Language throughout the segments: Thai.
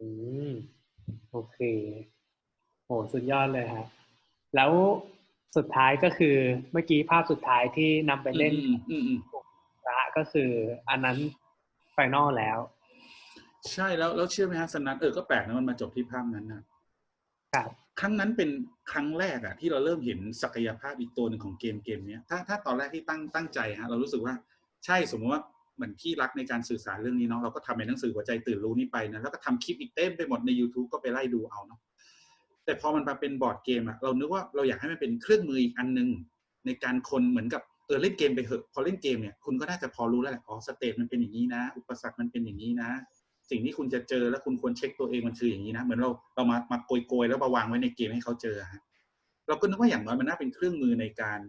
อืม โอเค โห สุดยอดเลยครับ แล้วสุดท้ายก็คือเมื่อกี้ภาพสุดท้ายที่นำไปเล่นอืมอืมอืมนะก็คืออันนั้นไฟนอลแล้ว ใช่แล้วแล้วเชื่อไหมฮะสนัทเออก็แปลกนะมันมาจบที่ภาพนั้นนะครับครั้งนั้นเป็นครั้งแรกอะที่เราเริ่มเห็นศักยภาพอีกตัวหนึ่งของเกมเกมเนี้ยถ้าถ้าตอนแรกที่ตั้งตั้งใจฮะเรารู้สึกว่า ใช่สมมติว่า เหมือนที่รักในการสื่อสารเรื่องนี้เนาะเราก็ทำในหนังสือหัวใจตื่นรู้นี่ไปนะแล้วก็ทำคลิปอีกเต็มไปหมดใน YouTube ก็ไปไล่ดูเอาเนาะแต่พอมันมาเป็นบอร์ดเกมอะเรานึกว่าเราอยากให้มันเป็นเครื่องมืออีกอันหนึง ในการคนเหมือนกับเออเล่นเกมไปเถอะพอเล่นเกมเนี่ยคุณก็น่าจะพอรู้แล้วแหละอ๋อสเตจมันเป็นอย่างนี้นะ อุปสรรคมันเป็นอย่างนี้นะ สิ่งที่คุณจะเจอแล้วคุณควรเช็คตัวเองมันคืออย่างนี้นะ เหมือนเราเรามามาโกยโกยๆแล้วมาวางไว้ในเกมให้เขาเจอฮะเราก็นึกว่าอย่างน้อยมันน่าเป็นเครื่องมือในการ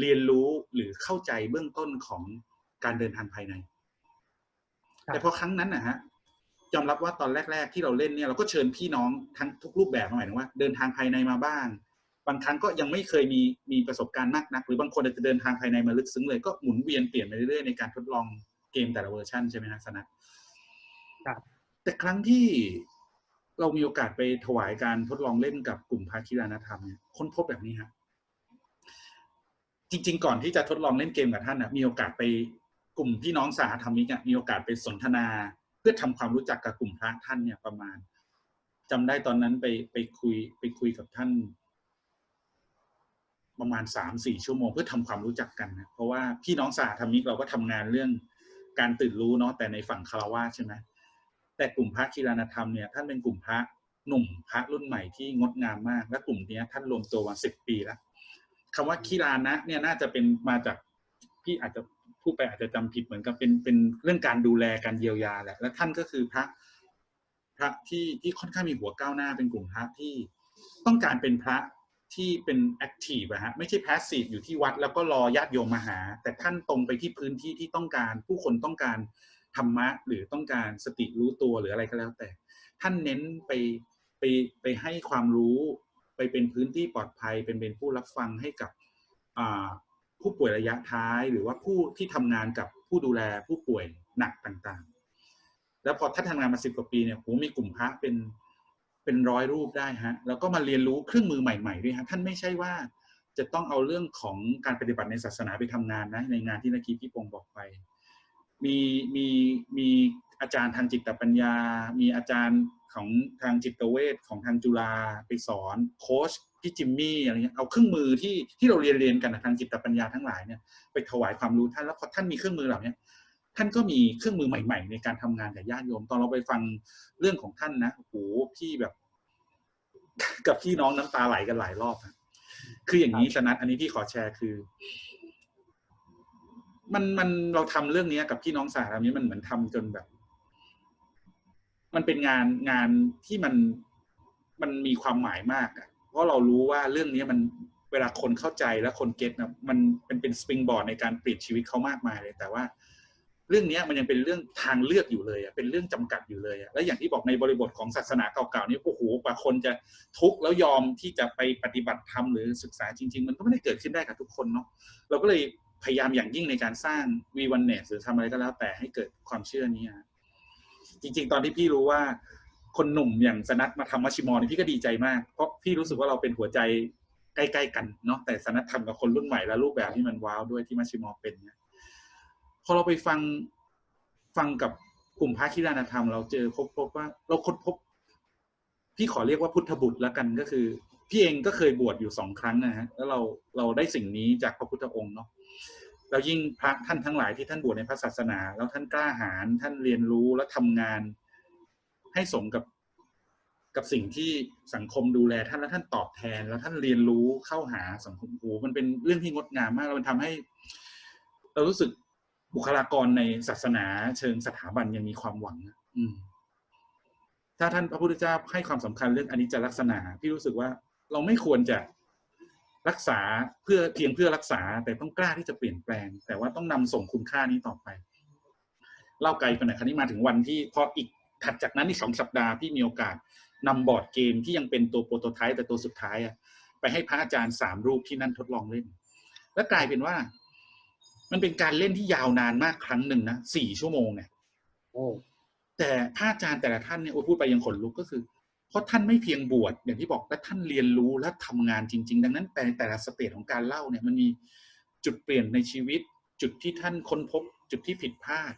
เรียนรู้หรือเข้าใจเบื้องต้นของการเดินทางภายใน แต่พอครั้งนั้นนะฮะยอมรับว่าตอนแรก ๆ ที่เราเล่นเนี่ยเราก็เชิญพี่น้องทั้งทุกรูปแบบหมายถึงว่าเดินทางภายในมาบ้าง บางครั้งก็ยังไม่เคยมีมีประสบการณ์มากนัก หรือบางคนอาจจะเดินทางภายในมาลึกซึ้งเลยก็หมุนเวียนเปลี่ยนไปเรื่อยๆในการทดลองเกมแต่ละเวอร์ชันใช่ไหมฮะสนัทครับแต่ครั้งที่เรามีโอกาสไปถวายการทดลองเล่นกับกลุ่มภาคีรานธรรมเนี่ยค้นพบแบบนี้ฮะจริง ๆ ก่อนที่จะทดลองเล่นเกมกับท่านนะมีโอกาสไป กลุ่มพี่น้องสาธรรมิกมีโอกาสไปสนทนา เพื่อทำความรู้จักกับกลุ่มพระท่านเนี่ยประมาณจำได้ตอนนั้นไปไปคุยไปคุยกับท่าน ประมาณสามสี่ชั่วโมงเพื่อทำความรู้จักกันนะเพราะว่าพี่น้องสาธรรมิกเราก็ทำงานเรื่องการตื่นรู้เนาะแต่ในฝั่งคารวะใช่ไหมแต่กลุ่มพระคีรานธรรมเนี่ยท่านเป็นกลุ่มพระหนุ่มพระรุ่นใหม่ที่งดงามมาก และกลุ่มนี้ท่านรวมตัวมาสิบปีแล้วคำว่าคีรานะเนี่ยน่าจะเป็นมาจากพี่อาจจะ พูดไปอาจจะจำผิดเหมือนกับเป็นเป็นเรื่องการดูแลการเยียวยาแหละ และท่านก็คือพระพระที่ที่ค่อนข้างมีหัวก้าวหน้าเป็นกลุ่มพระที่ต้องการเป็นพระที่เป็นแอคทีฟอะฮะไม่ใช่แพสซีฟอยู่ที่วัด แล้วก็รอญาติโยมมาหา แต่ท่านตรงไปที่พื้นที่ที่ต้องการ ผู้คนต้องการธรรมะ หรือต้องการสติรู้ตัวหรืออะไรก็แล้วแต่ ท่านเน้นไปไปไปให้ความรู้ ไปเป็นพื้นที่ปลอดภัยเป็นเป็นผู้รับฟังให้กับอ่า ผู้ป่วยระยะท้าย หรือว่าผู้ที่ทำงานกับผู้ดูแลผู้ป่วยหนักต่างๆ แล้วพอท่านทำงานมาสิบกว่าปีเนี่ยโหมีกลุ่มพระเป็นเป็นร้อยรูปได้ฮะแล้วก็มาเรียนรู้เครื่องมือใหม่ๆด้วยฮะท่านไม่ใช่ว่าจะต้องเอาเรื่องของการปฏิบัติในศาสนาไปทำงานนะในงานที่นักกีพี่ปงบอกไป มีมีมีอาจารย์ทางจิตปัญญา มีอาจารย์ของทางจิตเวชของทางจุฬาไปสอนโค้ช พี่จิมมี่อะไรเงี้ยเอาเครื่องมือที่ที่เราเรียนเรียนกันนะทางจิตปัญญาทั้งหลายเนี่ยไปถวายความรู้ท่านแล้วพอท่านมีเครื่องมือเหล่านี้ท่านก็มีเครื่องมือใหม่ ๆ ในการทำงานกับญาติโยม ตอนเราไปฟังเรื่องของท่านนะโอ้โหพี่แบบ กับพี่น้องน้ำตาไหลกันหลายรอบอะคืออย่างนี้สนัทอันนี้พี่ขอแชร์คือ มันมันเราทำเรื่องนี้กับพี่น้องสาธารณนี้มันเหมือนทำจนแบบ มันเป็นงานงานที่มันมันมีความหมายมากอะ ราะเรารู้ว่าเรื่องนี้มันเวลาคนเข้าใจและคนเก็ตนะมันเป็นเป็นสปริงบอร์ดในการเปลี่ยนชีวิตเขามากมายเลย แต่ว่าเรื่องนี้มันยังเป็นเรื่องทางเลือกอยู่เลยอะเป็นเรื่องจำกัดอยู่เลยอะแล้วอย่างที่บอกในบริบทของศาสนาเก่าๆนี่โอ้โหกว่าคนจะทุกข์แล้วยอมที่จะไปปฏิบัติธรรมหรือศึกษาจริง ๆ มันก็ไม่ได้เกิดขึ้นได้กับทุกคนเนาะเราก็เลยพยายามอย่างยิ่งในการสร้างวีวันเนสหรือทำอะไรก็แล้วแต่ให้เกิดความเชื่อนี้จริง ๆ ตอนที่พี่รู้ว่า คนหนุ่มอย่างสนัทมาทำมัชชิมอนี่พี่ก็ดีใจมาก เพราะพี่รู้สึกว่าเราเป็นหัวใจใกล้ๆกันเนาะแต่สนัททำกับคนรุ่นใหม่และรูปแบบที่มันว้าวด้วยที่มัชชิมอเป็นเนี่ยพอเราไปฟังฟังกับกลุ่มพระคิรานธรรมเราเจอพบพบว่าเราค้นพบ พี่ขอเรียกว่าพุทธบุตรแล้วกันก็คือ พี่เองก็เคยบวชอยู่สองครั้งนะฮะแล้วเราเราได้สิ่งนี้จากพระพุทธองค์เนาะแล้วยิ่งพระท่านทั้งหลายที่ท่านบวชในพระศาสนา แล้วท่านกล้าหาญท่านเรียนรู้และทำงาน ให้สมกับกับสิ่งที่สังคมดูแลท่านแล้วท่านตอบแทน แล้วท่านเรียนรู้เข้าหาสังคมโอ้มันเป็นเรื่องที่งดงามมากแล้วมันทำให้ เรารู้สึกบุคลากรในศาสนาเชิงสถาบันยังมีความหวัง อืม ถ้าท่านพระพุทธเจ้าให้ความสำคัญเรื่องอนิจจลักษณะพี่รู้สึกว่าเราไม่ควรจะรักษาเพื่อเพียงเพื่อรักษา แต่ต้องกล้าที่จะเปลี่ยนแปลง แต่ว่าต้องนำส่งคุณค่านี้ต่อไป เล่าไกลไปหน่อยคราวนี้มาถึงวันที่พออีก ถัดจากนั้นอีกสองสัปดาห์พี่มีโอกาสนำบอร์ดเกมที่ยังเป็นตัวโปรโตไทป์แต่ตัวสุดท้ายอะไปให้พระอาจารย์สามรูปที่นั่นทดลองเล่น แล้วกลายเป็นว่า มันเป็นการเล่นที่ยาวนานมากครั้งหนึ่งนะสี่ชั่วโมงเนี่ยโอ้แต่พระอาจารย์แต่ละท่านเนี่ยโอ้ยพูดไปยังขนลุกก็คือ เพราะท่านไม่เพียงบวชอย่างที่บอกและท่านเรียนรู้และทำงานจริง ๆ ดังนั้นแต่แต่ละสเตจของการเล่าเนี่ยมันมีจุดเปลี่ยนในชีวิต จุดที่ท่านค้นพบ จุดที่ผิดพลาด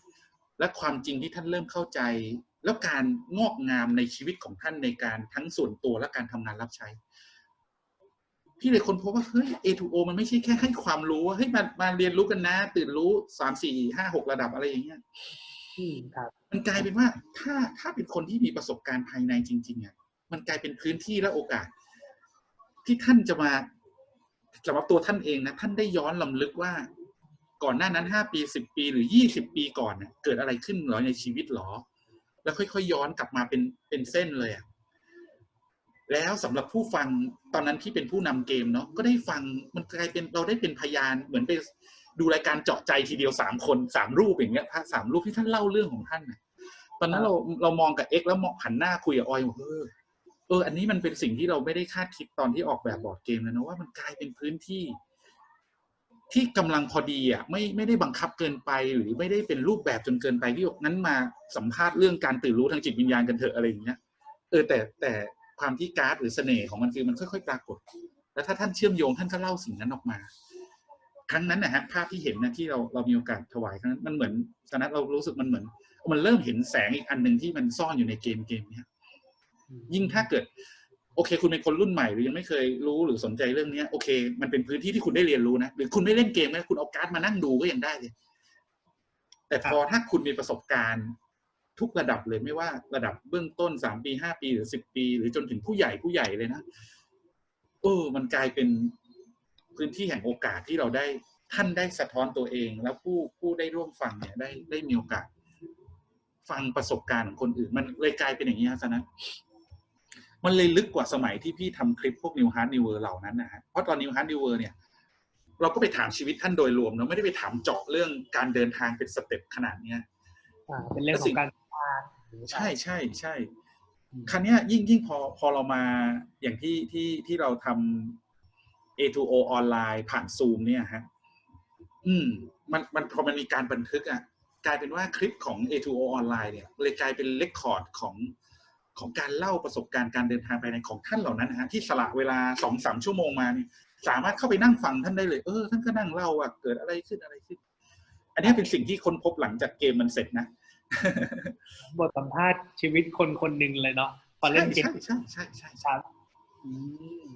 และความจริงที่ท่านเริ่มเข้าใจ แล้วการงอกงามในชีวิตของท่านในการทั้งส่วนตัวและการทำงานรับใช้ พี่เลยค้นพบว่าเฮ้ย A2O มันไม่ใช่แค่ให้ความรู้ว่าเฮ้ยมามาเรียนรู้กันนะ ตื่นรู้สามสี่ห้าหกระดับอะไรอย่างเงี้ยอืมครับมันกลายเป็นว่าถ้าถ้าเป็นคนที่มีประสบการณ์ภายในจริงๆอะมันกลายเป็นพื้นที่และโอกาส ที่ท่านจะมาสำหรับตัวท่านเองนะ ท่านได้ย้อนลำลึกว่า ก่อนหน้านั้นห้าปีสิบปีหรือยี่สิบปีก่อนเนี่ยเกิดอะไรขึ้นเหรอในชีวิตหรอ แล้วค่อยๆย้อนกลับมาเป็นเป็นเส้นเลยอะแล้วสำหรับผู้ฟังตอนนั้นที่เป็นผู้นำเกมเนาะก็ได้ฟังมันกลายเป็นเราได้เป็นพยานเหมือนไปดูรายการเจาะใจทีเดียวสามคนสามรูปอย่างเงี้ยพระสามรูปที่ท่านเล่าเรื่องของท่านน่ะตอนนั้นเราเรามองกับเอ็กแล้วมองหันหน้าคุยกับออยบอกเออเออ อันนี้มันเป็นสิ่งที่เราไม่ได้คาดคิดตอนที่ออกแบบบอร์ดเกมเลยนะว่ามันกลายเป็นพื้นที่ ที่กำลังพอดีอะไม่ไม่ได้บังคับเกินไปหรือไม่ได้เป็นรูปแบบจนเกินไปที่บอกนั้นมาสัมภาษณ์เรื่องการตื่นรู้ทางจิตวิญญาณกันเถอะอะไรอย่างเงี้ยเออแต่แต่ความที่การ์ดหรือเสน่ห์ของมันคือมันค่อยๆปรากฏ แล้วถ้าท่านเชื่อมโยงท่านก็เล่าสิ่งนั้นออกมา ครั้งนั้นนะฮะภาพที่เห็นนะที่เราเรามีโอกาสถวายครั้งนั้นมันเหมือนตอนนั้นเรารู้สึกมันเหมือน มันเริ่มเห็นแสงอีกอันหนึ่งที่มันซ่อนอยู่ในเกมเกมเนี้ยยิ่งถ้าเกิด โอเค คุณเป็นคนรุ่นใหม่หรือยังไม่เคยรู้หรือสนใจเรื่องเนี้ยโอเค มันเป็นพื้นที่ที่คุณได้เรียนรู้นะหรือคุณไม่เล่นเกมนะคุณเอาการ์ดมานั่งดูก็ยังได้เลยแต่พอถ้าคุณมีประสบการณ์ ทุกระดับเลยไม่ว่าระดับเบื้องต้นสามปีห้าปีหรือสิบปี หรือจนถึงผู้ใหญ่ผู้ใหญ่เลยนะเออมันกลายเป็นพื้นที่แห่งโอกาสที่เราได้ท่านได้สะท้อนตัวเอง แล้วผู้ผู้ได้ร่วมฟังเนี่ยได้ได้มีโอกาส ฟังประสบการณ์ของคนอื่น มันเลยกลายเป็นอย่างนี้ฮะสนะ มันเลยลึกกว่าสมัยที่พี่ทำคลิปพวกนิวฮาร์ดนิวเวอร์เหล่านั้นนะฮะเพราะตอนนิวฮาร์ดนิวเวอร์เนี่ยเราก็ไปถามชีวิตท่านโดยรวมเราไม่ได้ไปถามเจาะเรื่องการเดินทางเป็นสเต็ปขนาดเนี้ยอ่าเป็นเรื่องของการทานใช่ใช่ใช่ครั้นี้ยยิ่งยิ่งพอพอเรามาอย่างที่ที่ที่เราทำ A2O ออนไลน์ผ่านซูมเนี่ยฮะอืม มันมันพอมันมีการบันทึกอะ กลายเป็นว่าคลิปของ A2O ออนไลน์เนี่ยเลยกลายเป็นเรคคอร์ดของ ของการเล่าประสบการณ์การเดินทางไปในของท่านเหล่านั้นนะฮะที่สละเวลาสองสามชั่วโมงมาเนี่ยสามารถเข้าไปนั่งฟังท่านได้เลยเออท่านก็นั่งเล่าว่าเกิดอะไรขึ้นอะไรขึ้น อันนี้เป็นสิ่งที่ค้นพบหลังจากเกมมันเสร็จนะบทสัมภาษณ์ชีวิตคนคนหนึ่งเลยเนาะพอเล่นเกมใช่ใช่ใช่ใช่ครับอืม